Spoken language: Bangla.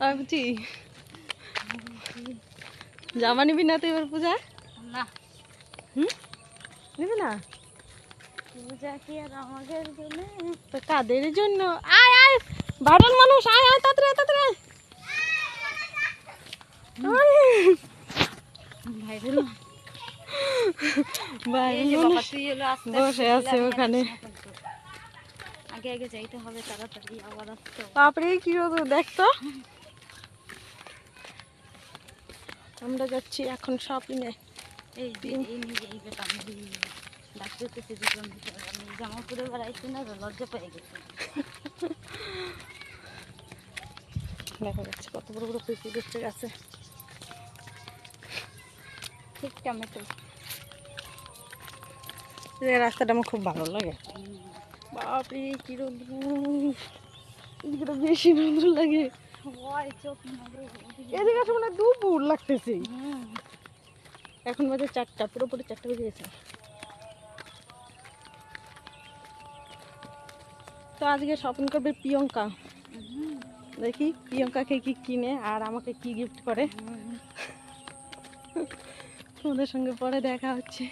ভাবছি জামা নিবি না তো এবার পূজা না হুম নিবি না পূজা কি আর আমাদের জন্য তো কাদের জন্য আয় আয় বারণ মানুষ আয় আয় তাড়াতাড়ি তাড়াতাড়ি আয়। বসে আছে ওখানে আগে আগে যাইতে হবে তাড়াতাড়ি আবার আসতে বাপরে কি রোদ দেখতো আমরা যাচ্ছি এখন শপিংয়ে এই জামা পরে বেড়াইছি না তো লজ্জা পেয়ে গেছি। দেখা যাচ্ছে কত বড় বড় পেঁপে দেখতে গেছে। ঠিক টমেটো এই রাস্তাটা আমার খুব ভালো লাগে। বাপরে কি রোদ বেশি রোদ লাগে। এদিকে মানে দুপুর লাগতেছে। এখন বাজে চারটা পুরোপুরি চারটা বেজে গেছে। তো আজকে শপিং করবে প্রিয়ঙ্কা। দেখি প্রিয়ঙ্কাকে কি কিনে আর আমাকে কি গিফট করে। তোমাদের সঙ্গে পরে দেখা হচ্ছে।